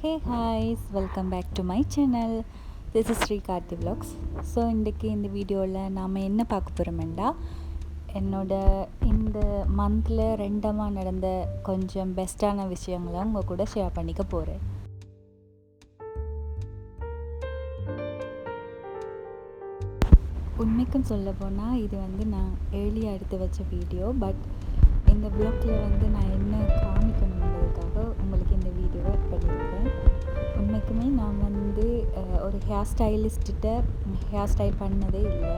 Hey guys welcome back to my channel this is Sri Karthi vlogs so இன்றைக்கி இந்த வீடியோவில் நாம் என்ன பார்க்க போகிறோமெண்டா என்னோட இந்த மந்தில் ரெண்டமாக நடந்த கொஞ்சம் பெஸ்ட்டான விஷயங்களை உங்கள் கூட ஷேர் பண்ணிக்க போகிறேன் உண்மைக்கும் சொல்ல போனால் இது வந்து நான் ஏர்லியாக எடுத்து வச்ச வீடியோ. பட் இந்த ப்ளாக்கில் வந்து நான் என்ன காமிக்கணும் வரைக்குமே நான் வந்து ஒரு ஹேர் ஸ்டைலிஸ்ட்டிட்ட ஹேர் ஸ்டைல் பண்ணதே இல்லை.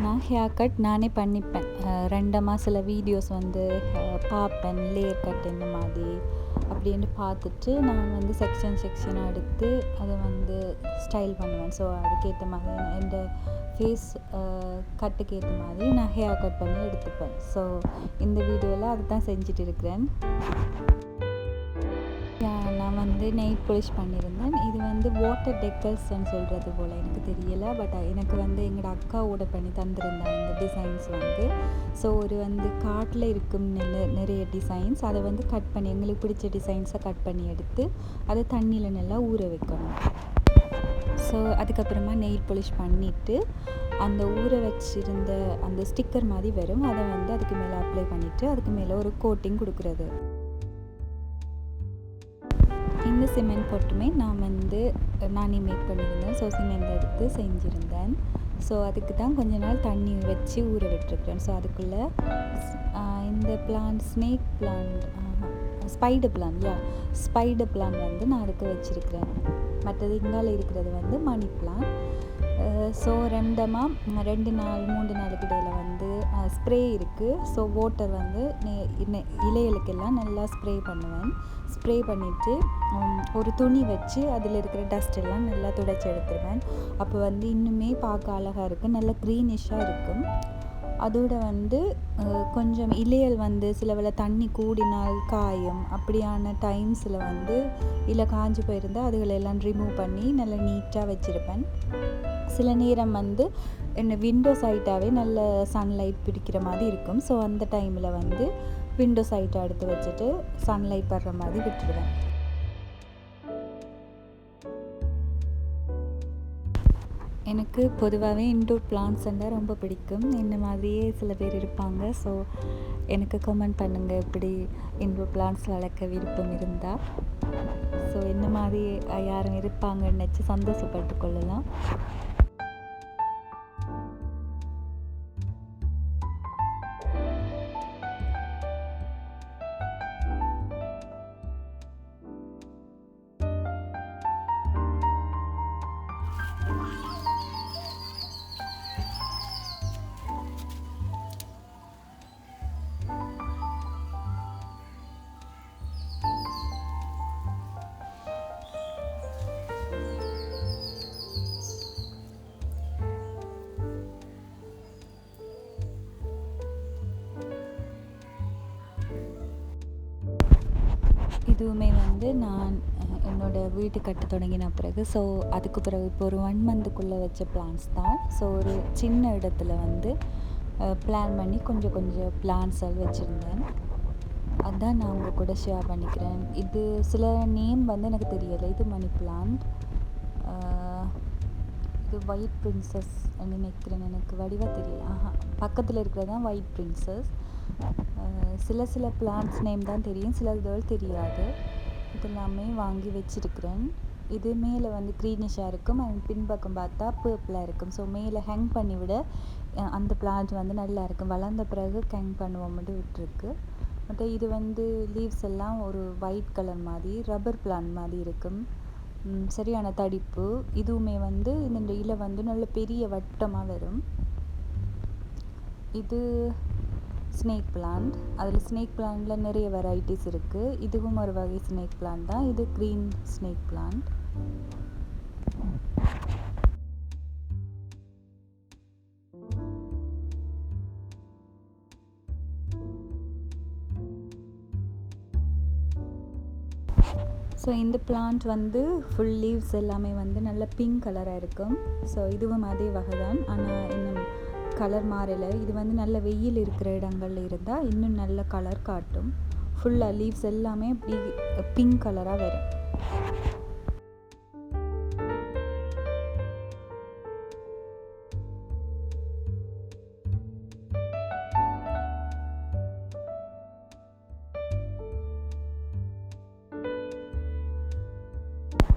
நான் ஹேர் கட் நானே பண்ணிப்பேன். அஹ், மாதத்தில் சில வீடியோஸ் வந்து பார்ப்பேன். லேயர் கட் இந்த மாதிரி அப்படின்னு பார்த்துட்டு நான் வந்து செக்ஷன் செக்ஷனாக எடுத்து அதை வந்து ஸ்டைல் பண்ணுவேன். ஸோ அதுக்கேற்ற மாதிரி எந்த ஃபேஸ் கட்டுக்கு ஏற்ற மாதிரி நான் ஹேர் கட் பண்ணி எடுத்துப்பேன். ஸோ இந்த வீடியோவில் அதுதான் செஞ்சுட்டு இருக்கிறேன். வந்து நெயிட் பாலிஷ் பண்ணியிருந்தேன். இது வந்து வாட்டர் டெக்கல்ஸ்ன்னு சொல்கிறது போல் எனக்கு தெரியலை. பட் எனக்கு வந்து எங்களோட அக்காவோட பண்ணி தந்திருந்தாங்க இந்த டிசைன்ஸ் வந்து. ஸோ ஒரு வந்து காட்டில் இருக்கும் நிறைய டிசைன்ஸ் அதை வந்து கட் பண்ணி எங்களுக்கு பிடிச்ச டிசைன்ஸை கட் பண்ணி எடுத்து அதை தண்ணியில் நல்லா ஊற வைக்கணும். ஸோ அதுக்கப்புறமா நெயில் பாலிஷ் பண்ணிவிட்டு அந்த ஊற வச்சிருந்த அந்த ஸ்டிக்கர் மாதிரி வரும். அதை வந்து அதுக்கு மேலே அப்ளை பண்ணிவிட்டு அதுக்கு மேலே ஒரு கோட்டிங் கொடுக்குறது. சிமெண்ட் போட்டுமே நான் வந்து நானே மேக் பண்ணியிருந்தேன். ஸோ சிமெண்ட் எடுத்து செஞ்சுருந்தேன். ஸோ அதுக்கு தான் கொஞ்ச நாள் தண்ணி வச்சு ஊற விட்டுருக்குறேன். ஸோ அதுக்குள்ளே இந்த plant snake plant spider plant யா ஸ்பைடர் பிளான் வந்து நான் அதுக்கு வச்சுருக்கிறேன். மற்றது இங்கால இருக்கிறது வந்து மணி பிளான் ஸோ ரெண்டமாக ரெண்டு நாள் மூன்று நாளுக்கு இடையில் வந்து ஸ்ப்ரே இருக்குது ஸோ வாட்டர் வந்து இலைகளுக்கெல்லாம் நல்லா ஸ்ப்ரே பண்ணுவேன். ஸ்ப்ரே பண்ணிவிட்டு ஒரு துணி வச்சு அதில் இருக்கிற டஸ்ட் எல்லாம் நல்லா துடைச்சி எடுத்துருவேன். அப்போ வந்து இன்னுமே பார்க்க அழகாக இருக்குது நல்லா க்ரீனிஷாக இருக்கும். அதோட வந்து கொஞ்சம் இலையல் வந்து சில வேளை தண்ணி கூடினால் காயும். அப்படியான டைம்ஸில் வந்து இல்லை காஞ்சி போயிருந்தால் அதுகளெல்லாம் ரிமூவ் பண்ணி நல்லா நீட்டாக வச்சுருப்பேன். சில நேரம் வந்து என்ன விண்டோ சைட்டாகவே நல்ல சன்லைட் பிடிக்கிற மாதிரி இருக்கும். ஸோ அந்த டைமில் வந்து விண்டோ சைட்டை எடுத்து வச்சுட்டு சன்லைட் படுற மாதிரி விட்டுருவேன். எனக்கு பொதுவாகவே இன்டோர் பிளான்ஸ் இருந்தால் ரொம்ப பிடிக்கும். என்ன மாதிரியே சில பேர் இருப்பாங்க. ஸோ எனக்கு கமெண்ட் பண்ணுங்கள் இப்படி இன்டோர் பிளான்ஸ் வளர்க்க விருப்பம் இருந்தால் ஸோ என்ன மாதிரி யாரும் இருப்பாங்கன்னு நினச்சி சந்தோஷப்பட்டு கொள்ளலாம். இதுவுமே வந்து நான் என்னோடய வீட்டு கட்ட தொடங்கின பிறகு ஸோ அதுக்கு பிறகு இப்போ ஒரு ஒன் மந்த்துக்குள்ளே வச்ச பிளான்ஸ் தான். ஸோ ஒரு சின்ன இடத்துல வந்து பிளான் பண்ணி கொஞ்சம் கொஞ்சம் பிளான்ஸ் வச்சுருந்தேன். அதுதான் நான் உங்கள் கூட ஷேர் பண்ணிக்கிறேன். இது சில நேம் வந்து எனக்கு தெரியலை. இது மணி பிளான்ட் இது ஒயிட் பிரின்சஸ் நினைக்கிறேன் எனக்கு. வடிவாக தெரியல. ஆஹா பக்கத்தில் இருக்கிறது தான் ஒயிட் பிரின்சஸ் சில சில பிளான்ட்ஸ் நேம் தான் தெரியும் சில இதுகள் தெரியாது. இதெல்லாமே வாங்கி வச்சிருக்கிறேன். இது மேலே வந்து க்ரீனிஷாக இருக்கும் அண்ட் பின்பக்கம் பார்த்தா பர்ப்பிளாக இருக்கும். ஸோ மேலே ஹேங் பண்ணி விட அந்த பிளான்ட் வந்து நல்லா இருக்கும். வளர்ந்த பிறகு ஹேங் பண்ணுவோம் மட்டும் விட்டுருக்கு. மற்ற இது வந்து லீவ்ஸ் எல்லாம் ஒரு ஒயிட் கலர் மாதிரி ரப்பர் பிளான்ட் மாதிரி இருக்கும். சரியான தடிப்பு. இதுவுமே வந்து இந்த இலை வந்து நல்ல பெரிய வட்டமாக வரும். இது ஸ்னேக் பிளான்ட் அதில் ஸ்னேக் பிளான்ட்டில் நிறைய வெரைட்டிஸ் இருக்குது இதுவும் ஒரு வகை ஸ்னேக் பிளான்ட் தான். இது க்ரீன் ஸ்னேக் பிளான்ட் ஸோ இந்த பிளான்ட் வந்து ஃபுல் லீவ்ஸ் எல்லாமே வந்து நல்ல பிங்க் கலராக இருக்கும். ஸோ இதுவும் அதே வகை தான். ஆனால் இன்னும் கலர் மாறலை. இது வந்து நல்ல வெயில் இருக்கிற இடங்கள்ல இருந்தால் இன்னும் நல்ல கலர் காட்டும். ஃபுல்லாக லீவ்ஸ் எல்லாமே இப்படி பிங்க் கலராக வரும்.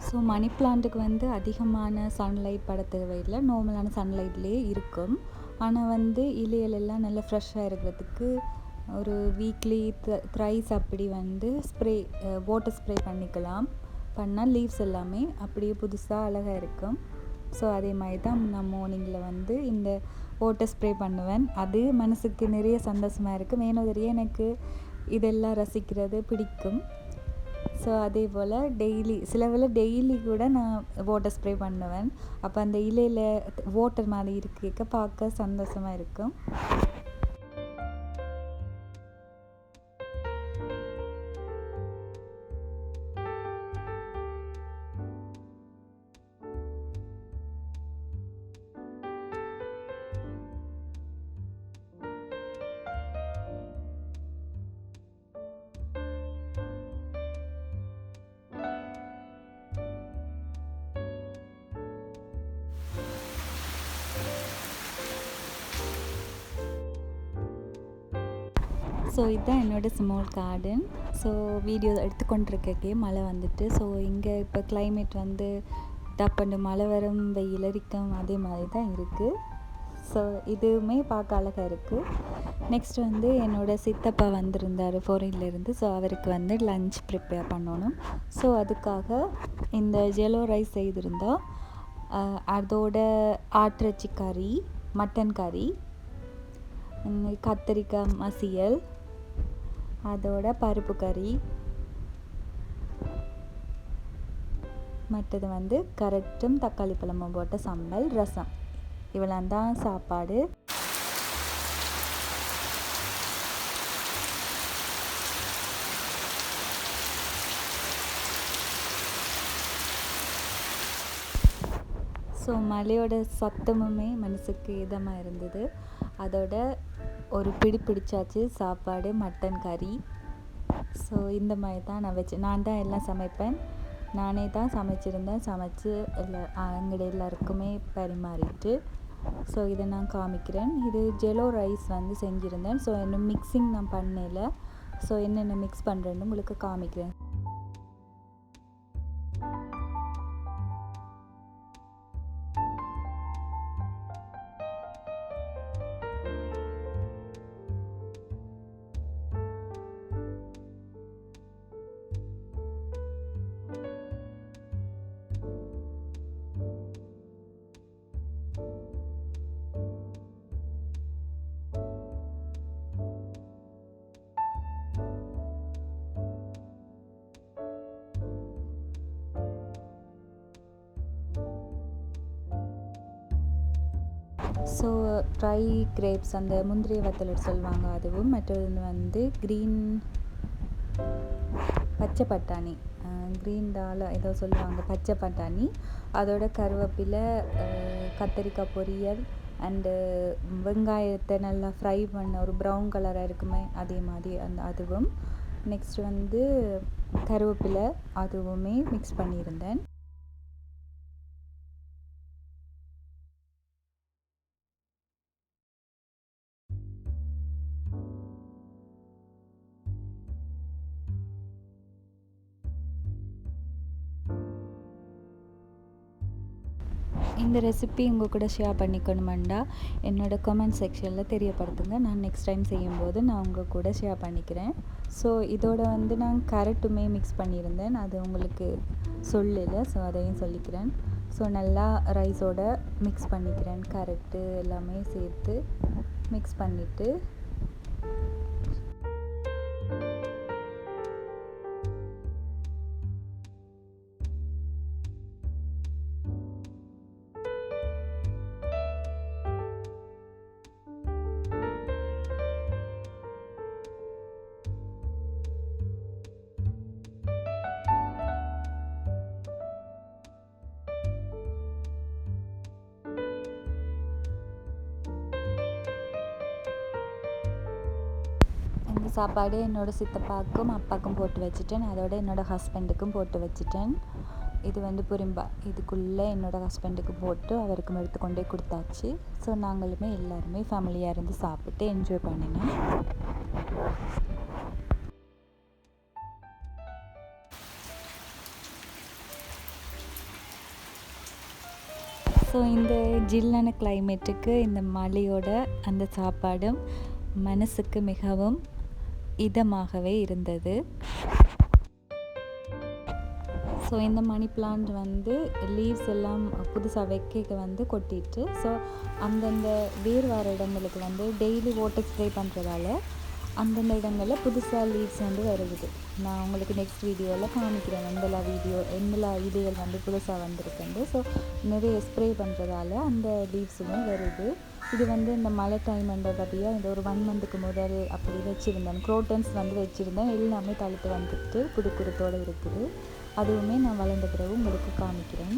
ஸோ மணி பிளான்ட்டுக்கு வந்து அதிகமான சன்லைட் பட தேவையில்லை நார்மலான சன்லைட்லேயே இருக்கும். ஆனால் வந்து இலைகள் எல்லாம் நல்லா ஃப்ரெஷ்ஷாக இருக்கிறதுக்கு ஒரு வீக்லி த்ரைஸ் அப்படி வந்து ஸ்ப்ரே வாட்டர் ஸ்ப்ரே பண்ணிக்கலாம். பண்ணால் லீவ்ஸ் எல்லாமே அப்படியே புதுசாக அழகாக இருக்கும். ஸோ அதே மாதிரி தான் நான் மார்னிங்கில் வந்து இந்த வாட்டர் ஸ்ப்ரே பண்ணுவேன். அது மனசுக்கு நிறைய சந்தோஷமாக இருக்கும் ஏனோ தெரிய எனக்கு இதெல்லாம் ரசிக்கிறது பிடிக்கும். ஸோ அதே போல் டெய்லி சில வேளை டெய்லி கூட நான் வாட்டர் ஸ்ப்ரே பண்ணுவேன். அப்போ அந்த இலையில் வாட்டர் மாதிரி இருக்க பார்க்க சந்தோஷமாக இருக்கும். ஸோ இதுதான் என்னோடய ஸ்மால் கார்டன் ஸோ வீடியோ எடுத்துக்கொண்டிருக்கே மழை வந்துட்டு. ஸோ இங்கே இப்போ கிளைமேட் வந்து டப்பண்டு மழை வரும் வெயில் அடிக்கும் அதே மாதிரி தான் இருக்குது ஸோ இதுவுமே பார்க்க அழகாக இருக்குது நெக்ஸ்ட் வந்து என்னோடய சித்தப்பா வந்திருந்தார் ஃபாரின்லேருந்து ஸோ அவருக்கு வந்து லஞ்ச் ப்ரிப்பேர் பண்ணணும். ஸோ அதுக்காக இந்த ஜெலோ ரைஸ் செய்திருந்தோம் அதோட ஆட்டிறைச்சி கறி மட்டன் கறி கத்திரிக்காய் கத்தரிக்காய் மசியல் அதோட பருப்பு கறி. மற்றது வந்து கரெக்டும் தக்காளி பழமும் போட்ட சம்பல் ரசம். இவ்வளோ தான் சாப்பாடு. ஸோ மலையோட சத்தமுமே மனசுக்கு இதமாக இருந்தது. அதோட ஒரு பிடி பிடிச்சாச்சு. சாப்பாடு மட்டன் கறி. ஸோ இந்த மாதிரி தான் நான் வச்சு நான் தான் எல்லாம் சமைப்பேன். நானே தான் சமைச்சிருந்தேன். சமைச்சு எல்லா அங்கட எல்லாருக்குமே பரிமாறிட்டு. ஸோ இதை நான் காமிக்கிறேன். இது ஜெலோ ரைஸ் வந்து செஞ்சுருந்தேன். ஸோ இன்னும் மிக்சிங் நான் பண்ணல. ஸோ என்னென்ன மிக்ஸ் பண்ணுறேன்னு உங்களுக்கு காமிக்கிறேன். ஸோ ட்ரை கிரேப்ஸ் அந்த முந்திரி வத்தலர் சொல்லுவாங்க அதுவும். மற்றது வந்து க்ரீன் பச்சை பட்டாணி. க்ரீன் டால் ஏதோ சொல்லுவாங்க பச்சை பட்டாணி. அதோட கருவேப்பிலை கத்தரிக்காய் பொரியல் அண்டு வெங்காயத்தை நல்லா ஃப்ரை பண்ண ஒரு ப்ரௌன் கலராக இருக்குமே அதே மாதிரி அந்த அதுவும். நெக்ஸ்ட் வந்து கருவேப்பிலை அதுவுமே மிக்ஸ் பண்ணியிருந்தேன். இந்த ரெசிபி உங்கள் கூட ஷேர் பண்ணிக்கணுமெண்டா? என்னோட கமெண்ட் செக்ஷனில் தெரியப்படுத்துங்க. நான் நெக்ஸ்ட் டைம் செய்யும்போது நான் உங்கள் கூட ஷேர் பண்ணிக்கிறேன். ஸோ இதோட வந்து நான் கரெட்டுமே மிக்ஸ் பண்ணியிருந்தேன். அது உங்களுக்கு சொல்லல ஸோ அதையும் சொல்லிக்கிறேன். ஸோ நல்லா ரைஸோட மிக்ஸ் பண்ணிக்கிறேன். கரெக்டு எல்லாமே சேர்த்து மிக்ஸ் பண்ணிவிட்டு சாப்பாடு என்னோடய சித்தப்பாவுக்கும் அப்பாவுக்கும் போட்டு வச்சுட்டேன். அதோட என்னோடய ஹஸ்பண்டுக்கும் போட்டு வச்சுட்டேன். இது வந்து புரிம்பா. இதுக்குள்ளே என்னோடய ஹஸ்பண்டுக்கு போட்டு அவருக்கும் எடுத்துக்கொண்டே கொடுத்தாச்சு. ஸோ நாங்களுமே எல்லாருமே ஃபேமிலியாக இருந்து சாப்பிட்டு என்ஜாய் பண்ணினோம். ஸோ இந்த ஜில்லான கிளைமேட்டுக்கு இந்த மலையோட அந்த சாப்பாடும் மனசுக்கு மிகவும் இதமாகவே இருந்தது. ஸோ இந்த மணி பிளான்ட் வந்து லீவ்ஸ் எல்லாம் புதுசாக வைக்க வந்து கொட்டிட்டு ஸோ அந்தந்த வேர் வர இடங்களுக்கு வந்து டெய்லி வாட்டர் ஸ்ப்ரே பண்ணுறதால அந்தந்த இடங்களில் புதுசாக லீவ்ஸ் வந்து வருது. நான் உங்களுக்கு நெக்ஸ்ட் வீடியோவில் காமிக்கிறேன். எந்தெல்லாம் வீடியோ எந்தெல்லாம் இதழ்கள் வந்து புதுசாக வந்திருக்குண்டு ஸோ நிறைய ஸ்ப்ரே பண்ணுறதால அந்த லீவ்ஸுமே வருது. இது வந்து இந்த மழை டைம்ன்றபடியாக இந்த ஒரு ஒன் மந்த்துக்கு முதல் அப்படி வச்சுருந்தேன். க்ரோட்டன்ஸ் வந்து வச்சுருந்தேன். எல்லாமே தழுத்து வந்துட்டு புது இருக்குது. அதுவுமே நான் வளர்ந்த பிறகு உங்களுக்கு காமிக்கிறேன்.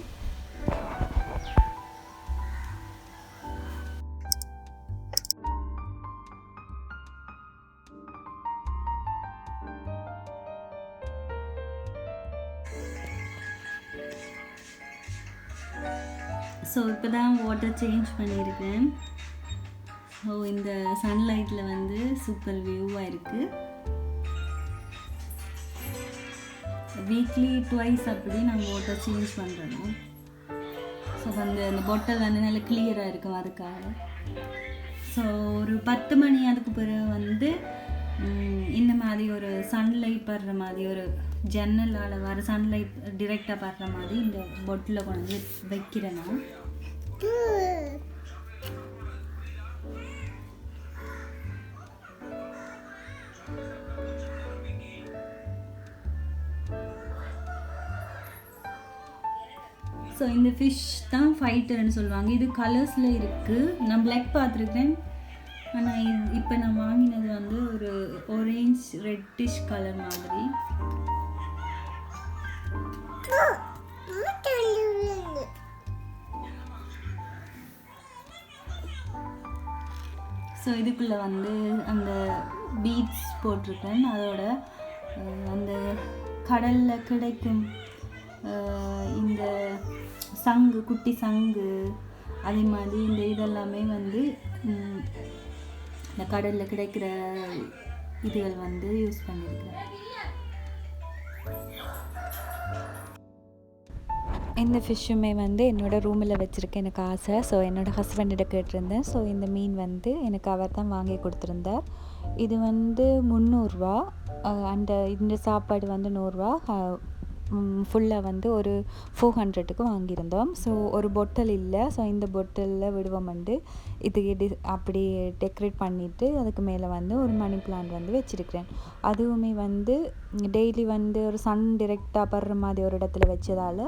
ஸோ இப்போ தான் வாட்டர் சேஞ்ச் பண்ணியிருக்கேன். ஸோ இந்த சன்லைட்டில் வந்து சூப்பர் வியூவாக இருக்குது வீக்லி ட்வைஸ் அப்படி நாங்கள் வாட்டர் சேஞ்ச் பண்ணுறோம் ஸோ வந்து அந்த பொட்டல் வந்து நல்லா கிளியராக இருக்கும் அதுக்காக. ஸோ ஒரு பத்து மணி அதுக்கு பிறகு வந்து இந்த மாதிரி ஒரு சன்லைட் படுற மாதிரி ஒரு ஜன்னலால் வர சன்லைட் டிரெக்டாக படுற மாதிரி இந்த பொட்டில் கொண்டு வந்து வைக்கிறேன் ஸோ இந்த ஃபிஷ் தான் ஃபைட்டர்னு சொல்லுவாங்க. இது கலர்ஸில் இருக்குது நான் பிளாக் பார்த்துருக்கேன். ஆனால் இப்போ நான் வாங்கினது வந்து ஒரு ஒரேஞ்ச் ரெட்டிஷ் கலர் மாதிரி. ஸோ இதுக்குள்ளே வந்து அந்த பீட்ஸ் போட்டிருக்கேன். அதோட அந்த கடலில் கிடைக்கும் இந்த சங்கு குட்டி சங்கு அதே மாதிரி இந்த இதெல்லாமே வந்து இந்த கடலில் கிடைக்கிற இதுகள் வந்து யூஸ் பண்ணியிருக்கேன் இந்த ஃபிஷ்ஷுமே வந்து என்னோடய ரூமில் வச்சுருக்க எனக்கு ஆசை. ஸோ என்னோடய ஹஸ்பண்டிட்ட கேட்டிருந்தேன். ஸோ இந்த மீன் வந்து எனக்கு அவர் தான் வாங்கி கொடுத்துருந்தார். இது வந்து முந்நூறுரூவா அந்த இந்த சாப்பாடு வந்து நூறுரூவா ஃபுல்லாக வந்து ஒரு ஃபோர் ஹண்ட்ரட்டுக்கு வாங்கியிருந்தோம். ஸோ ஒரு பொட்டல் இல்லை. ஸோ இந்த பொட்டலில் விடுவோம் வந்து. இது டி அப்படி டெக்கரேட் பண்ணிவிட்டு அதுக்கு மேலே வந்து ஒரு மணி பிளான்ட் வந்து வச்சுருக்கிறேன். அதுவுமே வந்து டெய்லி வந்து ஒரு சன் டிரெக்டாக படுற மாதிரி ஒரு இடத்துல வச்சதால்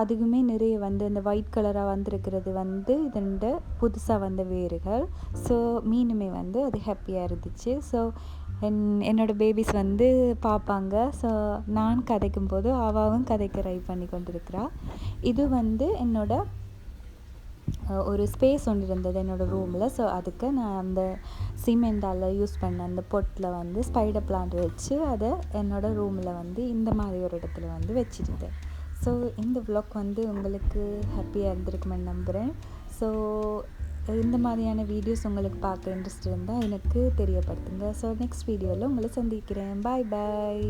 அதுக்குமே நிறைய வந்து இந்த ஒயிட் கலராக வந்திருக்கிறது வந்து இதோட புதுசாக வந்த வேர்கள். ஸோ மீனுமே வந்து அது ஹாப்பியாக இருந்துச்சு. ஸோ என் என்னோடய பேபிஸ் வந்து பார்ப்பாங்க ஸோ நான் கதைக்கும் போது அவாவும் கதைக்க ட்ரை பண்ணி கொண்டிருக்கிறா. இது வந்து என்னோட ஒரு ஸ்பேஸ் ஒன்று இருந்தது என்னோடய ரூமில் ஸோ அதுக்கு நான் அந்த சிமெண்டால் யூஸ் பண்ண அந்த பொட்டில் வந்து ஸ்பைடர் பிளான்ட் வச்சு அதை என்னோடய ரூமில் வந்து இந்த மாதிரி ஒரு இடத்துல வந்து வச்சுருந்தேன். ஸோ இந்த vlog வந்து உங்களுக்கு ஹாப்பியாக இருந்திருக்குமென்னு நம்புகிறேன் ஸோ இந்த மாதிரியான வீடியோஸ் உங்களுக்கு பார்க்க இன்ட்ரெஸ்ட் இருந்தால் எனக்கு தெரியப்படுத்துங்க. ஸோ நெக்ஸ்ட் வீடியோவில் உங்களை சந்திக்கிறேன். பாய் பாய்